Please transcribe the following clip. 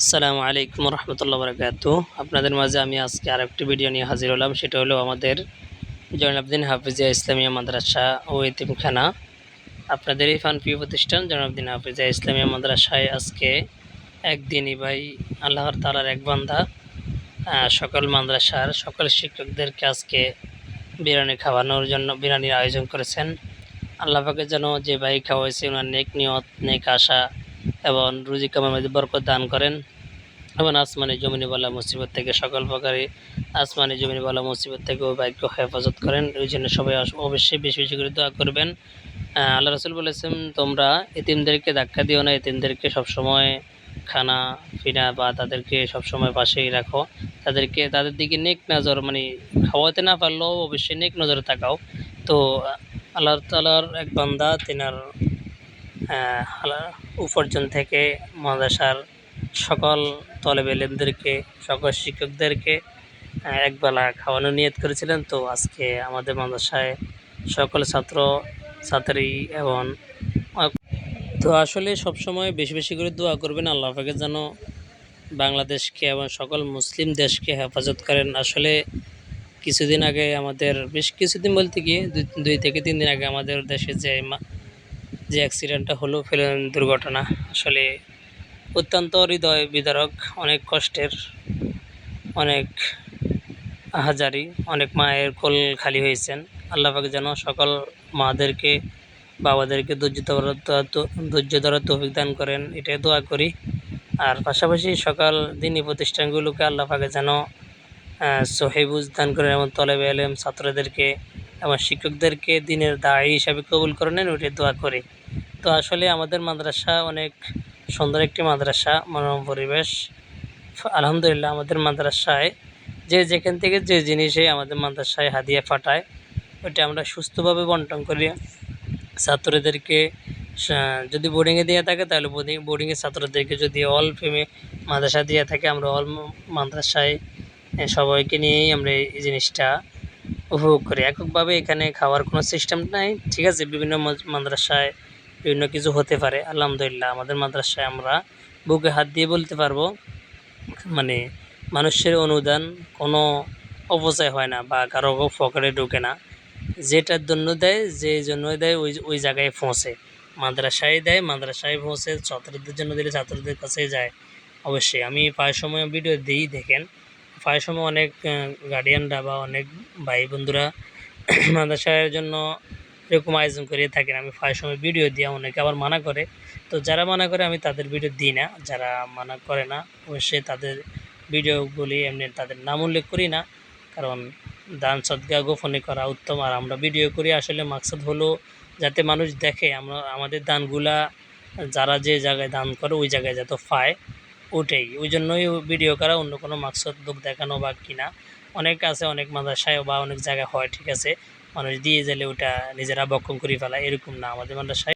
আসসালামু আলাইকুম রহমতুল্লাহ বরকাত। আপনাদের মাঝে আমি আজকে আরেকটি ভিডিও নিয়ে হাজির হলাম। সেটা হলো আমাদের জৈনাবদিন হাফিজিয়া ইসলামিয়া মাদ্রাসা ও এতিমখানা। আপনাদের এই ফানপি প্রতিষ্ঠান জৈনাবদিন হাফিজিয়া ইসলামিয়া মাদ্রাসায় আজকে একদিনই ভাই আল্লাহর তালার এক আহ, সকল মাদ্রাসার সকল শিক্ষকদেরকে আজকে বিরিয়ানি খাওয়ানোর জন্য বিরিয়ানির আয়োজন করেছেন। আল্লাহ পাকে যেন যে ভাই খাওয়াইছে ওনার নেক নিয়ত নেক আশা এবং রুজি কামার মধ্যে বরকত দান করেন এবং আসমানি জমিনি বলা মুসিবত থেকে সকল প্রকারে আসমানি জমিনি বলা মুসিবত থেকে ওই ভাগ্য হেফাজত করেন। ওই জন্য সবাই অবশ্যই বেশি বেশি করে দোয়া করবেন। আল্লাহ রসুল বলেছেন, তোমরা এতিমদেরকে ধাক্কা দিও না, এতিমদেরকে সবসময় খানা, ফিনা বা তাদেরকে সবসময় পাশেই রাখো। তাদেরকে, তাদের দিকে নেক নজর মানে খাওয়াতে না পারলেও অবশ্যই নেক নজরে তাকাও। তো আল্লাহ তালার এক বান্দা, তিনার উপার্জন থেকে মাদ্রাসার সকল তলেব এলেমদেরকে সকল শিক্ষকদেরকে একবেলা খাওয়ানো নিয়ত করেছিলেন। তো আজকে আমাদের মাদ্রাসায় সকল ছাত্র, ছাত্রী এবং তো আসলে সবসময় বেশি বেশি করে দোয়া করবেন। আল্লাহ পাকে যেন বাংলাদেশকে এবং সকল মুসলিম দেশকে হেফাজত করেন। আসলে কিছুদিন আগে আমাদের, বেশ কিছুদিন বলতে গিয়ে দুই- থেকে তিন দিন আগে আমাদের দেশে যে যে অ্যাক্সিডেন্টটা হলো ফেলেন দুর্ঘটনা, আসলে অত্যন্ত হৃদয় বিদারক, অনেক কষ্টের, অনেক হাজারি, অনেক মায়ের কোল খালি হয়েছেন। আল্লাহ পাক যেন সকল মাদেরকে, বাবাদেরকে ধৈর্য ধৈর্য ধরার তৌফিক দান করেন, এটাই দোয়া করি। আর পাশাপাশি সকাল দিনী প্রতিষ্ঠানগুলোকে আল্লাহ পাকে যেন সহিবুজ দান করেন এবং তলেব এলেম ছাত্রদেরকে এবং শিক্ষকদেরকে দিনের দায়ী হিসাবে কবুল করে নেন ওইটাই দোয়া করি। তো আসলে আমাদের মাদ্রাসা অনেক সুন্দর একটি মাদ্রাসা, মনোরম পরিবেশ। আলহামদুলিল্লাহ আমাদের মাদ্রাসায় যে যেখান থেকে যে জিনিসে আমাদের মাদ্রাসায় হাদিয়া পাঠায় ওইটা আমরা সুস্থভাবে বন্টন করি। ছাত্রদেরকে যদি বোর্ডিংয়ে দেওয়া থাকে তাহলে বোর্ডিং বোর্ডিংয়ের ছাত্রদেরকে যদি অল ফেমে মাদ্রাসা দেওয়া থাকে, আমরা অল মাদ্রাসায় সবাইকে নিয়েই আমরা এই জিনিসটা উপভোগ করি। এককভাবে এখানে খাওয়ার কোনো সিস্টেম নাই। ঠিক আছে, বিভিন্ন মাদ্রাসায় বিভিন্ন কিছু হতে পারে, আলহামদুলিল্লাহ। আমাদের মাদ্রাসায় আমরা বুকে হাত দিয়ে বলতে পারব মানে মানুষের অনুদান কোনো অপচয় হয় না বা কারও পকেটে ঢোকে না। যেটার জন্য দেয়, যে জন্য দেয়, ওই ওই জায়গায় পৌঁছে। মাদ্রাসায় দেয়, মাদ্রাসায় পৌঁছে ছাত্রদের জন্য দিলে ছাত্রদের কাছে যায়। অবশ্যই আমি প্রায় সময় ভিডিও দিই, দেখেন। প্রায় সময় অনেক গার্ডিয়ানরা বা অনেক ভাই বন্ধুরা মাদ্রাসার জন্য এরকম আয়োজন করে থাকেন। আমি প্রায় সময় ভিডিও দিই অনেকে আবার মানা করে। তো যারা মানা করে, আমি তাদের ভিডিও দিই না। যারা মানা করে না, অবশ্যই তাদের ভিডিওগুলি এমনি তাদের নাম উল্লেখ করি না। কারণ দান সদ্গা গোপনে করা উত্তম। আর আমরা ভিডিও করি, আসলে মাকসাদ হলো যাতে মানুষ দেখে। আমরা, আমাদের দানগুলা যারা যে জায়গায় দান করে, ওই জায়গায় যাতে পায়। ওটাই, ওই জন্যই ভিডিও করা, অন্য কোনো মাকসদ লোক দেখানো বা কিনা। অনেক আছে, অনেক মাদ্রাসায় বা অনেক জায়গায় হয়, ঠিক আছে? মানুষ দিয়ে গেলে ওটা নিজেরা বক্ষণ করে ফেলা এরকম না। আমাদের মাদ্রাসায়